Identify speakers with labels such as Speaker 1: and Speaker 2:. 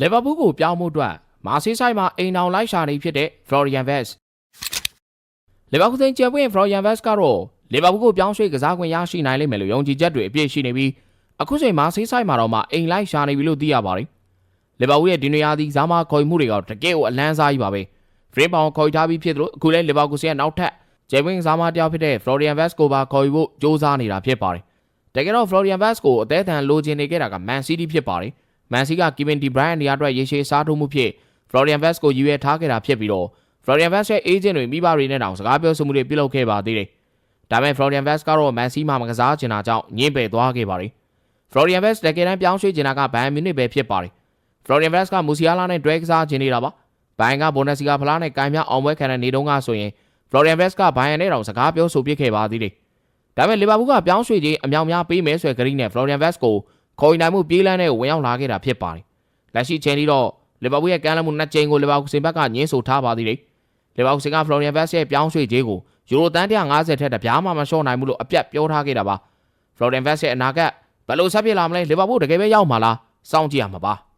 Speaker 1: လီဗာပူးကိုပြောင်းမှုအတွက်မာဆေးဆိုင်မှာအိမ်အောင်လိုက်ရှာနေဖြစ်တဲ့ Florian Vest လီဗာပူးသိန်းကျယ်ပွင့် Florian Vest ကတော့လီဗာပူးကိုပြောင်းရွှေ့ကစားခွင့်ရရှိနိုင်လိမ့်မယ်လို့ယုံကြည်ချက်တွေအပြည့်ရှိနေပြီးအခုချိန်မာဆေးဆိုင်မှာတော့မှအိမ်လိုက်ရှာနေပြီလို့သိရပါတယ်လီဗာပူးရဲ့ဒီနေရာဒီဇာမာခေါ်မှုတွေကတကယ့်ကိုအလန်းစားကြီးပါပဲဖရင်ပေါင်ခေါ်ထားပြီးဖြစ်သလိုအခုလဲလီဗာပူးရဲ့နောက်ထပ်ကျယ်ပွင့်ဇာမာတယောက်ဖြစ်တဲ့ Florian Vest ကိုပါခေါ်ယူဖို့ကြိုးစားနေတာဖြစ်ပါတယ်တကယ်တော့ Florian Vest ကိုအသေးအံလိုချင်နေခဲ့တာက Man City ဖြစ်ပါတယ် Man City က Kevin De Bruyne နေရာအတွက်ရေရှည်စားထိုးမှုဖြစ် Florian Vest ကိုရည်ရွယ်ထားခဲ့တာဖြစ်ပြီးတော့ Florian Vest ရဲ့ agent တွေမိဘတွေနဲ့တောင်စကားပြောဆိုမှုတွေပြုလုပ်ခဲ့ပါသေးတယ်။ဒါပေမဲ့ Florian Vest ကတော့ Man City မှာမကစားချင်တာကြောင့်ညှင်းပယ်သွားခဲ့ပါတယ်။ Florian Vest တကယ်တမ်းပြောင်းရွှေ့ချင်တာက Bayern Munich ပဲဖြစ်ပါတယ်။ Florian Vest က Musiala နဲ့တွဲကစားချင်နေတာပါ။ Bayern က Bundesliga ဖလားနဲ့ကိုင်မြအောင်ပွဲခံတဲ့နေတုန်းကဆိုရင် Florian Vest က Bayern နဲ့တောင်စကားပြောဆိုပြခဲ့ပါသေးတယ်။ဒါပေမဲ့ Liverpool ကပြောင်းရွှေ့ခြင်းအမြောက်များပေးမယ်ဆိုတဲ့ဂရိနဲ့ Florian Vest ကို ခေါ်ယူနိုင်မှုပြေးလန်းတဲ့ကိုဝင်ရောက်လာခဲ့တာဖြစ်ပါတယ်။လက်ရှိချိန်ထိတော့ Liverpool ရဲ့ကမ်းလှမ်းမှုနှစ်ကြိမ်ကို Liverpool စင်ဘက်ကညှင်းဆိုထားပါသေးတယ်။ Liverpool စင်က Florian Vest ရဲ့ပြောင်းရွှေ့ခြင်းကိုယူရိုတန်း150ထက်တပြားမှမလျှော့နိုင်ဘူးလို့အပြတ်ပြောထားခဲ့တာပါ။ Florian Vest ရဲ့အနာဂတ်ဘယ်လိုဆက်ဖြစ်လာမလဲ Liverpool တကယ်ပဲရောက်မှာလားစောင့်ကြည့်ရမှာပါ။